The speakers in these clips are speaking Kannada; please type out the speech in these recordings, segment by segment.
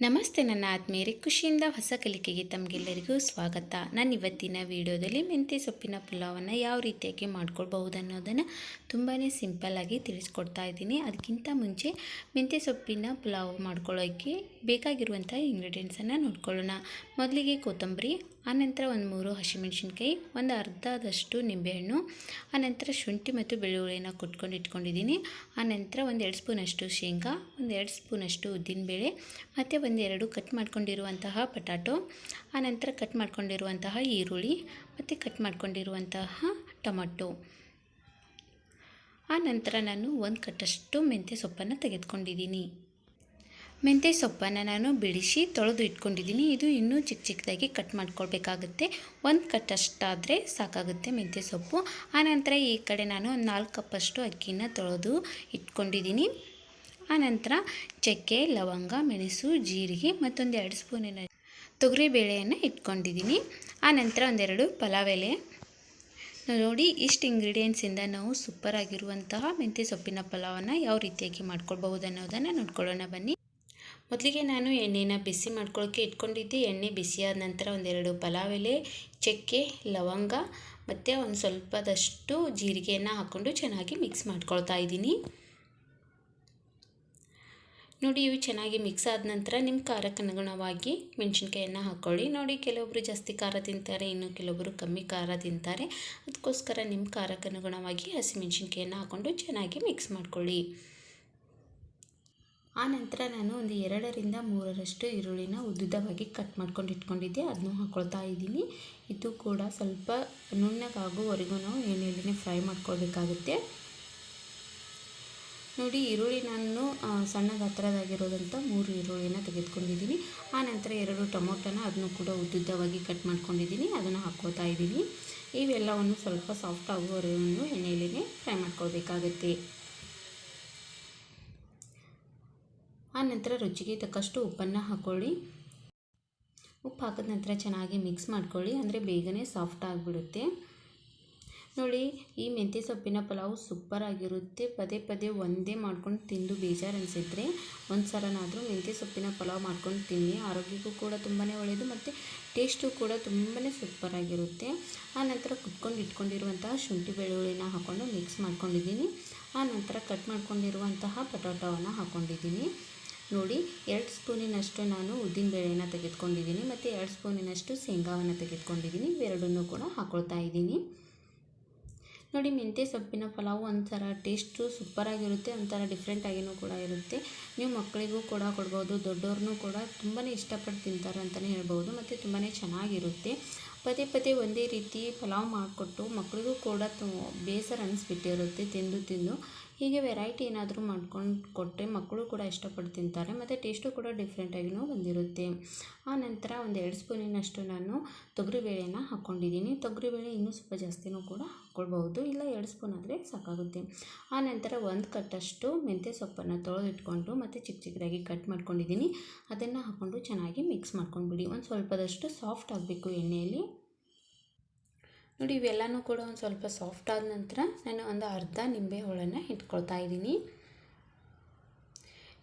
ನಮಸ್ತೆ ನನ್ನ ಆತ್ಮೀಯರಿ ಖುಷಿಯಿಂದ ಹೊಸ ಕಲಿಕೆಗೆ ತಮಗೆಲ್ಲರಿಗೂ ಸ್ವಾಗತ. ನಾನು ಇವತ್ತಿನ ವಿಡಿಯೋದಲ್ಲಿ ಮೆಂತ್ಯ ಸೊಪ್ಪಿನ ಪುಲಾವನ್ನು ಯಾವ ರೀತಿಯಾಗಿ ಮಾಡ್ಕೊಳ್ಬಹುದು ಅನ್ನೋದನ್ನು ತುಂಬಾ ಸಿಂಪಲ್ಲಾಗಿ ತಿಳಿಸ್ಕೊಡ್ತಾ ಇದ್ದೀನಿ. ಅದಕ್ಕಿಂತ ಮುಂಚೆ ಮೆಂತ್ಯ ಸೊಪ್ಪಿನ ಪುಲಾವ್ ಮಾಡ್ಕೊಳ್ಳೋಕ್ಕೆ ಬೇಕಾಗಿರುವಂಥ ಇಂಗ್ರೀಡಿಯೆಂಟ್ಸನ್ನು ನೋಡ್ಕೊಳ್ಳೋಣ. ಮೊದಲಿಗೆ ಕೊತ್ತಂಬರಿ, ಆನಂತರ ಒಂದು ಮೂರು ಹಸಿಮೆಣಸಿನ್ಕಾಯಿ, ಒಂದು ಅರ್ಧದಷ್ಟು ನಿಂಬೆಹಣ್ಣು, ಆನಂತರ ಶುಂಠಿ ಮತ್ತು ಬೆಳ್ಳುಳ್ಳಿನ ಕುಟ್ಕೊಂಡು ಇಟ್ಕೊಂಡಿದ್ದೀನಿ. ಆನಂತರ ಒಂದು ಎರಡು ಸ್ಪೂನಷ್ಟು ಶೇಂಗಾ, ಒಂದು ಎರಡು ಸ್ಪೂನಷ್ಟು ಉದ್ದಿನಬೇಳೆ, ಮತ್ತು ಒಂದೆರಡು ಕಟ್ ಮಾಡ್ಕೊಂಡಿರುವಂತಹ ಪಟಾಟೊ ಆನಂತರ ಕಟ್ ಮಾಡ್ಕೊಂಡಿರುವಂತಹ ಈರುಳ್ಳಿ, ಮತ್ತು ಕಟ್ ಮಾಡ್ಕೊಂಡಿರುವಂತಹ ಟೊಮಟೊ. ನಂತರ ನಾನು ಒಂದು ಕಟ್ಟಷ್ಟು ಮೆಂತ್ಯ ಸೊಪ್ಪನ್ನು ತೆಗೆದುಕೊಂಡಿದ್ದೀನಿ. ಮೆಂತ್ಯ ಸೊಪ್ಪನ್ನು ನಾನು ಬಿಡಿಸಿ ತೊಳೆದು ಇಟ್ಕೊಂಡಿದ್ದೀನಿ. ಇದು ಇನ್ನೂ ಚಿಕ್ಕ ಚಿಕ್ಕದಾಗಿ ಕಟ್ ಮಾಡ್ಕೊಳ್ಬೇಕಾಗುತ್ತೆ. ಒಂದು ಕಟ್ಟಷ್ಟಾದರೆ ಸಾಕಾಗುತ್ತೆ ಮೆಂತ್ಯ ಸೊಪ್ಪು. ಆನಂತರ ಈ ಕಡೆ ನಾನು ಒಂದು ನಾಲ್ಕು ಕಪ್ಪಷ್ಟು ಅಕ್ಕಿನ ತೊಳೆದು ಇಟ್ಕೊಂಡಿದ್ದೀನಿ. ಆನಂತರ ಚಕ್ಕೆ, ಲವಂಗ, ಮೆಣಸು, ಜೀರಿಗೆ ಮತ್ತೊಂದು ಎರಡು ಸ್ಪೂನಿನ ತೊಗರಿಬೇಳೆಯನ್ನು ಇಟ್ಕೊಂಡಿದ್ದೀನಿ. ಆನಂತರ ಒಂದೆರಡು ಪಲಾವ್ ಎಲೆ ನೋಡಿ, ಇಷ್ಟು ಇಂಗ್ರೀಡಿಯೆಂಟ್ಸಿಂದ ನಾವು ಸೂಪರ್ ಆಗಿರುವಂತಹ ಮೆಂತ್ಯ ಸೊಪ್ಪಿನ ಪಲಾವನ್ನು ಯಾವ ರೀತಿಯಾಗಿ ಮಾಡ್ಕೊಳ್ಬಹುದು ಅನ್ನೋದನ್ನು ನೋಡ್ಕೊಳ್ಳೋಣ ಬನ್ನಿ. ಮೊದಲಿಗೆ ನಾನು ಎಣ್ಣೆನ ಬಿಸಿ ಮಾಡ್ಕೊಳ್ಳೋಕ್ಕೆ ಇಟ್ಕೊಂಡಿದ್ದೆ. ಎಣ್ಣೆ ಬಿಸಿಯಾದ ನಂತರ ಒಂದೆರಡು ಪಲಾವ್ ಎಲೆ ಚಕ್ಕೆ, ಲವಂಗ ಮತ್ತು ಒಂದು ಸ್ವಲ್ಪದಷ್ಟು ಜೀರಿಗೆಯನ್ನು ಹಾಕ್ಕೊಂಡು ಚೆನ್ನಾಗಿ ಮಿಕ್ಸ್ ಮಾಡ್ಕೊಳ್ತಾ ಇದ್ದೀನಿ. ನೋಡಿ ಇವು ಚೆನ್ನಾಗಿ ಮಿಕ್ಸ್ ಆದ ನಂತರ ನಿಮ್ಮ ಖಾರಕ್ಕೆ ಅನುಗುಣವಾಗಿ ಮೆಣಸಿನ್ಕಾಯನ್ನು ಹಾಕ್ಕೊಳ್ಳಿ ನೋಡಿ ಕೆಲವೊಬ್ಬರು ಜಾಸ್ತಿ ಖಾರ ತಿಂತಾರೆ, ಇನ್ನು ಕೆಲವೊಬ್ಬರು ಕಮ್ಮಿ ಖಾರ ತಿಂತಾರೆ. ಅದಕ್ಕೋಸ್ಕರ ನಿಮ್ಮ ಖಾರಕ್ಕೆ ಅನುಗುಣವಾಗಿ ಹಸಿಮೆಣಸಿನ್ಕಾಯನ್ನು ಹಾಕ್ಕೊಂಡು ಚೆನ್ನಾಗಿ ಮಿಕ್ಸ್ ಮಾಡ್ಕೊಳ್ಳಿ. ಆ ನಂತರ ನಾನು ಒಂದು ಎರಡರಿಂದ ಮೂರರಷ್ಟು ಈರುಳ್ಳಿನ ಉದ್ದುದ್ದವಾಗಿ ಕಟ್ ಮಾಡ್ಕೊಂಡು ಇಟ್ಕೊಂಡಿದ್ದೆ. ಅದನ್ನು ಹಾಕ್ಕೊಳ್ತಾ ಇದ್ದೀನಿ. ಇದು ಕೂಡ ಸ್ವಲ್ಪ ನುಣ್ಣಗಾಗುವವರೆಗೂ ನಾವು ಎಣ್ಣೆಯಲ್ಲಿ ಫ್ರೈ ಮಾಡ್ಕೊಳ್ಬೇಕಾಗುತ್ತೆ. ನೋಡಿ, ಈರುಳ್ಳಿ ನಾನು ಸಣ್ಣ ಗಾತ್ರದಾಗಿರೋದಂಥ ಮೂರು ಈರುಳ್ಳಿನ ತೆಗೆದುಕೊಂಡಿದ್ದೀನಿ. ಆ ನಂತರ ಎರಡು ಟೊಮೊಟೊನ ಅದನ್ನು ಕೂಡ ಉದ್ದುದ್ದವಾಗಿ ಕಟ್ ಮಾಡ್ಕೊಂಡಿದ್ದೀನಿ. ಅದನ್ನು ಹಾಕ್ಕೋತಾ ಇದ್ದೀನಿ. ಇವೆಲ್ಲವನ್ನು ಸ್ವಲ್ಪ ಸಾಫ್ಟ್ ಆಗುವವರೆಗೂ ಎಣ್ಣೆಯಲ್ಲೇ ಫ್ರೈ ಮಾಡ್ಕೊಳ್ಬೇಕಾಗತ್ತೆ. ಆ ನಂತರ ರುಚಿಗೆ ತಕ್ಕಷ್ಟು ಉಪ್ಪನ್ನು ಹಾಕ್ಕೊಳ್ಳಿ ಉಪ್ಪು ಹಾಕಿದ ನಂತರ ಚೆನ್ನಾಗಿ ಮಿಕ್ಸ್ ಮಾಡ್ಕೊಳ್ಳಿ. ಅಂದರೆ ಬೇಗನೆ ಸಾಫ್ಟ್ ಆಗಿಬಿಡುತ್ತೆ. ನೋಡಿ, ಈ ಮೆಂತ್ಯ ಸೊಪ್ಪಿನ ಪಲಾವು ಸೂಪರ್ ಆಗಿರುತ್ತೆ. ಪದೇ ಪದೇ ಒಂದೇ ಮಾಡ್ಕೊಂಡು ತಿಂದು ಬೇಜಾರು ಅನಿಸಿದ್ರೆ ಒಂದು ಸಲನಾದರೂ ಮೆಂತ್ಯ ಸೊಪ್ಪಿನ ಪಲಾವ್ ಮಾಡ್ಕೊಂಡು ತಿನ್ನಿ. ಆರೋಗ್ಯಕ್ಕೂ ಕೂಡ ತುಂಬಾ ಒಳ್ಳೆಯದು ಮತ್ತು ಟೇಸ್ಟು ಕೂಡ ತುಂಬಾ ಸೂಪರಾಗಿರುತ್ತೆ ಆ ನಂತರ ಕುತ್ಕೊಂಡು ಇಟ್ಕೊಂಡಿರುವಂತಹ ಶುಂಠಿ ಬೆಳ್ಳುಳ್ಳಿನ ಹಾಕ್ಕೊಂಡು ಮಿಕ್ಸ್ ಮಾಡ್ಕೊಂಡಿದ್ದೀನಿ. ಆ ನಂತರ ಕಟ್ ಮಾಡ್ಕೊಂಡಿರುವಂತಹ ಪಟಾಟೋವನ್ನು ಹಾಕ್ಕೊಂಡಿದ್ದೀನಿ ನೋಡಿ, ಎರಡು ಸ್ಪೂನಿನಷ್ಟು ನಾನು ಉದ್ದಿನಬೇಳೆನ ತೆಗೆದುಕೊಂಡಿದ್ದೀನಿ ಮತ್ತು ಎರಡು ಸ್ಪೂನಿನಷ್ಟು ಶೇಂಗಾವನ್ನು ತೆಗೆದುಕೊಂಡಿದ್ದೀನಿ. ಇವೆರಡನ್ನೂ ಕೂಡ ಹಾಕೊಳ್ತಾ ಇದ್ದೀನಿ. ನೋಡಿ, ಮೆಂತ್ಯ ಸೊಪ್ಪಿನ ಪಲಾವು ಒಂಥರ ಟೇಸ್ಟು ಸೂಪರಾಗಿರುತ್ತೆ, ಒಂಥರ ಡಿಫ್ರೆಂಟಾಗಿಯೂ ಕೂಡ ಇರುತ್ತೆ. ನೀವು ಮಕ್ಕಳಿಗೂ ಕೂಡ ಕೊಡ್ಬೋದು, ದೊಡ್ಡವ್ರನ್ನೂ ಕೂಡ ತುಂಬಾ ಇಷ್ಟಪಟ್ಟು ತಿಂತಾರೆ ಅಂತಲೇ ಹೇಳ್ಬೋದು, ಮತ್ತು ತುಂಬಾ ಚೆನ್ನಾಗಿರುತ್ತೆ. ಪದೇ ಪದೇ ಒಂದೇ ರೀತಿ ಪಲಾವ್ ಮಾಡಿಕೊಟ್ಟು ಮಕ್ಕಳಿಗೂ ಕೂಡ ಬೇಸರ ಅನಿಸ್ಬಿಟ್ಟಿರುತ್ತೆ ತಿಂದು ತಿಂದು. ಹೀಗೆ ವೆರೈಟಿ ಏನಾದರೂ ಮಾಡ್ಕೊಂಡು ಕೊಟ್ಟರೆ ಮಕ್ಕಳು ಕೂಡ ಇಷ್ಟಪಟ್ಟು ತಿಂತಾರೆ, ಮತ್ತು ಟೇಸ್ಟು ಕೂಡ ಡಿಫ್ರೆಂಟಾಗಿಯೂ ಬಂದಿರುತ್ತೆ. ಆ ನಂತರ ಒಂದು ಎರಡು ಸ್ಪೂನಿನಷ್ಟು ನಾನು ತೊಗರಿಬೇಳೆನ ಹಾಕ್ಕೊಂಡಿದ್ದೀನಿ ತೊಗರಿಬೇಳೆ ಇನ್ನೂ ಸ್ವಲ್ಪ ಜಾಸ್ತಿನೂ ಕೂಡ ಹಾಕ್ಕೊಳ್ಬಹುದು ಇಲ್ಲ ಎರಡು ಸ್ಪೂನ್ ಆದರೆ ಸಾಕಾಗುತ್ತೆ. ಆ ನಂತರ ಒಂದು ಕಟ್ಟಷ್ಟು ಮೆಂತ್ಯ ಸೊಪ್ಪನ್ನು ತೊಳೆದಿಟ್ಕೊಂಡು ಮತ್ತು ಚಿಕ್ಕ ಚಿಕ್ಕದಾಗಿ ಕಟ್ ಮಾಡ್ಕೊಂಡಿದ್ದೀನಿ. ಅದನ್ನು ಹಾಕ್ಕೊಂಡು ಚೆನ್ನಾಗಿ ಮಿಕ್ಸ್ ಮಾಡ್ಕೊಂಡ್ಬಿಡಿ. ಒಂದು ಸ್ವಲ್ಪದಷ್ಟು ಸಾಫ್ಟ್ ಆಗಬೇಕು ಎಣ್ಣೆಯಲ್ಲಿ. ನೋಡಿ, ಇವೆಲ್ಲನೂ ಕೂಡ ಒಂದು ಸ್ವಲ್ಪ ಸಾಫ್ಟ್ ಆದ ನಂತರ ನಾನು ಒಂದು ಅರ್ಧ ನಿಂಬೆ ಹೋಳನ್ನು ಇಟ್ಕೊಳ್ತಾ ಇದ್ದೀನಿ.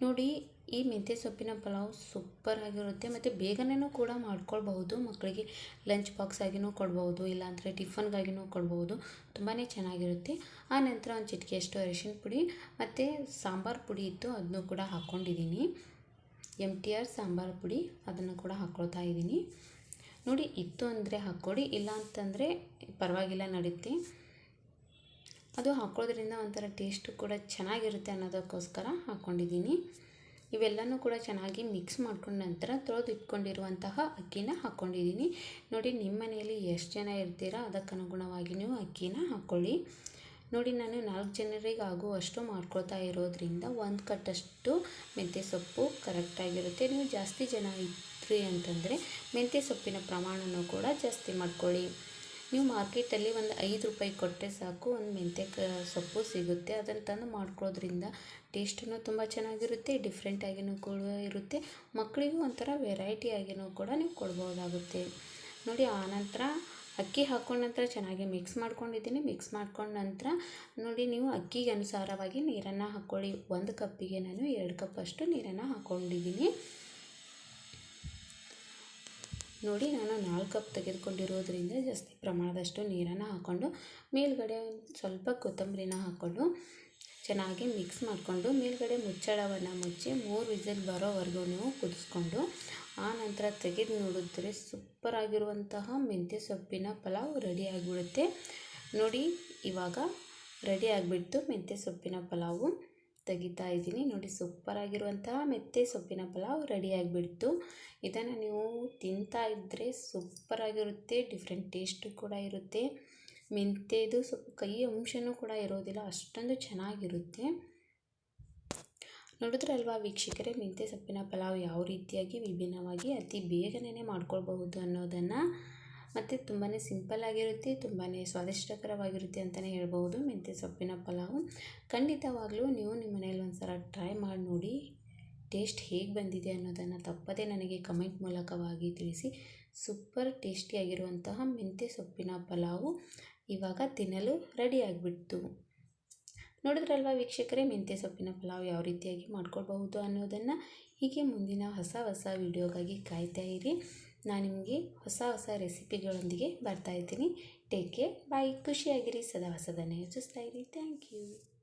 ನೋಡಿ, ಈ ಮೆಂತ್ಯ ಸೊಪ್ಪಿನ ಪಲಾವ್ ಸೂಪರ್ ಆಗಿರುತ್ತೆ. ಮತ್ತು ಬೇಗನೆ ಕೂಡ ಮಾಡ್ಕೊಳ್ಬಹುದು. ಮಕ್ಕಳಿಗೆ ಲಂಚ್ ಬಾಕ್ಸ್ ಆಗಿನೂ ಕೊಡ್ಬೋದು ಇಲ್ಲಾಂದರೆ ಟಿಫನ್ಗಾಗಿನೂ ಕೊಡ್ಬೋದು ತುಂಬಾ ಚೆನ್ನಾಗಿರುತ್ತೆ. ಆ ನಂತರ ಒಂದು ಚಿಟಿಕೆಯಷ್ಟು ಅರಿಶಿನ ಪುಡಿ, ಮತ್ತು ಸಾಂಬಾರು ಪುಡಿ ಇತ್ತು ಅದನ್ನು ಕೂಡ ಹಾಕ್ಕೊಂಡಿದ್ದೀನಿ ಎಂ ಟಿ ಆರ್ ಸಾಂಬಾರು ಪುಡಿ, ಅದನ್ನು ಕೂಡ ಹಾಕ್ಕೊಳ್ತಾ ಇದ್ದೀನಿ. ನೋಡಿ, ಇತ್ತು ಅಂದರೆ ಹಾಕ್ಕೊಡಿ, ಇಲ್ಲ ಅಂತಂದರೆ ಪರವಾಗಿಲ್ಲ ನಡೀತಿ. ಅದು ಹಾಕೋದ್ರಿಂದ ಒಂಥರ ಟೇಸ್ಟು ಕೂಡ ಚೆನ್ನಾಗಿರುತ್ತೆ ಅನ್ನೋದಕ್ಕೋಸ್ಕರ ಹಾಕ್ಕೊಂಡಿದ್ದೀನಿ. ಇವೆಲ್ಲನೂ ಕೂಡ ಚೆನ್ನಾಗಿ ಮಿಕ್ಸ್ ಮಾಡ್ಕೊಂಡ ನಂತರ ತೊಳೆದು ಇಟ್ಕೊಂಡಿರುವಂತಹ ಅಕ್ಕಿನ ಹಾಕ್ಕೊಂಡಿದ್ದೀನಿ. ನೋಡಿ ನಿಮ್ಮ ಮನೆಯಲ್ಲಿ ಎಷ್ಟು ಜನ ಇರ್ತೀರಾ? ಅದಕ್ಕನುಗುಣವಾಗಿ ನೀವು ಅಕ್ಕಿನ ಹಾಕ್ಕೊಳ್ಳಿ. ನೋಡಿ, ನಾನು ನಾಲ್ಕು ಜನರಿಗೆ ಆಗುವಷ್ಟು ಮಾಡ್ಕೊಳ್ತಾ ಇರೋದ್ರಿಂದ ಒಂದು ಕಟ್ಟಷ್ಟು ಮೆಂತ್ಯೆ ಸೊಪ್ಪು ಕರೆಕ್ಟಾಗಿರುತ್ತೆ ನೀವು ಜಾಸ್ತಿ ಜನ ಇದ್ರಿ ಅಂತಂದರೆ ಮೆಂತ್ಯ ಸೊಪ್ಪಿನ ಪ್ರಮಾಣನೂ ಕೂಡ ಜಾಸ್ತಿ ಮಾಡ್ಕೊಳ್ಳಿ. ನೀವು ಮಾರ್ಕೆಟಲ್ಲಿ ಒಂದು ಐದು ರೂಪಾಯಿ ಕೊಟ್ಟರೆ ಸಾಕು, ಒಂದು ಮೆಂತ್ಯ ಸೊಪ್ಪು ಸಿಗುತ್ತೆ, ಅದನ್ನು ತಂದು ಮಾಡ್ಕೊಳ್ಳೋದ್ರಿಂದ ಟೇಸ್ಟನ್ನು ತುಂಬ ಚೆನ್ನಾಗಿರುತ್ತೆ ಡಿಫ್ರೆಂಟಾಗಿಯೂ ಕೂಡ ಇರುತ್ತೆ ಮಕ್ಕಳಿಗೂ ಒಂಥರ ಆಗಿನೂ ಕೂಡ ನೀವು ಕೊಡ್ಬೋದಾಗುತ್ತೆ. ನೋಡಿ ಆನಂತರ ಅಕ್ಕಿ ಹಾಕ್ಕೊಂಡ ನಂತರ ಚೆನ್ನಾಗಿ ಮಿಕ್ಸ್ ಮಾಡ್ಕೊಂಡಿದ್ದೀನಿ. ಮಿಕ್ಸ್ ಮಾಡ್ಕೊಂಡ ನಂತರ ನೋಡಿ, ನೀವು ಅಕ್ಕಿಗೆ ಅನುಸಾರವಾಗಿ ನೀರನ್ನು ಹಾಕ್ಕೊಳ್ಳಿ ಒಂದು ಕಪ್ಪಿಗೆ ನಾನು ಎರಡು ಕಪ್ಪಷ್ಟು ನೀರನ್ನು ಹಾಕ್ಕೊಂಡಿದ್ದೀನಿ ನೋಡಿ ನಾನು ನಾಲ್ಕು ಕಪ್ ತೆಗೆದುಕೊಂಡಿರೋದ್ರಿಂದ ಜಾಸ್ತಿ ಪ್ರಮಾಣದಷ್ಟು ನೀರನ್ನು ಹಾಕ್ಕೊಂಡು ಮೇಲ್ಗಡೆ ಸ್ವಲ್ಪ ಕೊತ್ತಂಬರಿನ ಹಾಕ್ಕೊಂಡು ಚೆನ್ನಾಗಿ ಮಿಕ್ಸ್ ಮಾಡಿಕೊಂಡು ಮೇಲ್ಗಡೆ ಮುಚ್ಚಳವನ್ನು ಮುಚ್ಚಿ ಮೂರು ವಿಸಿಲ್ ಬರೋವರೆಗೂ ನೀವು ಕುದಿಸ್ಕೊಂಡು ಆ ನಂತರ ತೆಗೆದು ನೋಡಿದ್ರೆ ಸೂಪರ್ ಆಗಿರುವಂತಹ ಮೆಂತ್ಯ ಸೊಪ್ಪಿನ ಪಲಾವ್ ರೆಡಿ ಆಗಿಬಿಡುತ್ತೆ. ನೋಡಿ, ಇವಾಗ ರೆಡಿ ಆಗಿಬಿಡ್ತು ಮೆಂತ್ಯ ಸೊಪ್ಪಿನ ಪಲಾವು. ತೆಗಿತಾ ಇದ್ದೀನಿ. ನೋಡಿ ಸೂಪರ್ ಆಗಿರುವಂತಹ ಮೆತ್ತೆ ಸೊಪ್ಪಿನ ಪಲಾವ್ ರೆಡಿ ಆಗಿಬಿಡ್ತು. ಇದನ್ನು ನೀವು ತಿಂತಾ ಇದ್ದರೆ ಸೂಪರ್ ಆಗಿರುತ್ತೆ ಡಿಫ್ರೆಂಟ್ ಟೇಸ್ಟು ಕೂಡ ಇರುತ್ತೆ. ಮೆಂತ್ಯದು ಸ್ವಲ್ಪ ಕೈ ಅಂಶನೂ ಕೂಡ ಇರೋದಿಲ್ಲ, ಅಷ್ಟೊಂದು ಚೆನ್ನಾಗಿರುತ್ತೆ. ನೋಡಿದ್ರಲ್ವಾ ವೀಕ್ಷಕರೇ, ಮೆಂತ್ಯ ಸೊಪ್ಪಿನ ಪಲಾವ್ ಯಾವ ರೀತಿಯಾಗಿ ವಿಭಿನ್ನವಾಗಿ ಅತಿ ಬೇಗನೆ ಮಾಡ್ಕೊಳ್ಬಹುದು ಅನ್ನೋದನ್ನು? ಮತ್ತು ತುಂಬಾ ಸಿಂಪಲ್ಲಾಗಿರುತ್ತೆ ತುಂಬಾ ಸ್ವಾದಿಷ್ಟಕರವಾಗಿರುತ್ತೆ ಅಂತಲೇ ಹೇಳ್ಬೋದು ಮೆಂತ್ಯ ಸೊಪ್ಪಿನ ಪಲಾವು. ಖಂಡಿತವಾಗಲೂ ನೀವು ನಿಮ್ಮ ಮನೇಲಿ ಒಂದು ಸಲ ಟ್ರೈ ಮಾಡಿ ನೋಡಿ ಟೇಸ್ಟ್ ಹೇಗೆ ಬಂದಿದೆ ಅನ್ನೋದನ್ನು ತಪ್ಪದೇ ನನಗೆ ಕಮೆಂಟ್ ಮೂಲಕವಾಗಿ ತಿಳಿಸಿ. ಸೂಪರ್ ಟೇಸ್ಟಿಯಾಗಿರುವಂತಹ ಮೆಂತ್ಯ ಸೊಪ್ಪಿನ ಪಲಾವು ಇವಾಗ ತಿನ್ನಲು ರೆಡಿ ಆಗಿಬಿಡ್ತು. ನೋಡಿದ್ರಲ್ವ ವೀಕ್ಷಕರೇ ಮೆಂತ್ಯ ಸೊಪ್ಪಿನ ಪಲಾವ್ ಯಾವ ರೀತಿಯಾಗಿ ಮಾಡ್ಕೊಳ್ಬಹುದು ಅನ್ನೋದನ್ನು ಹೀಗೆ ಮುಂದಿನ ಹೊಸ ಹೊಸ ವಿಡಿಯೋಗಾಗಿ ಕಾಯ್ತಾ ಇರಿ. ನಾನು ನಿಮಗೆ ಹೊಸ ಹೊಸ ರೆಸಿಪಿಗಳೊಂದಿಗೆ ಬರ್ತಾ ಇದ್ದೀನಿ. ಟೇಕ್ ಕೇರ್ ಬಾಯ್ ಖುಷಿಯಾಗಿರಿ. ಸದಾ ಹೊಸದನ್ನೇ ಯೋಚಿಸ್ತಾ ಇರಿ. Thank you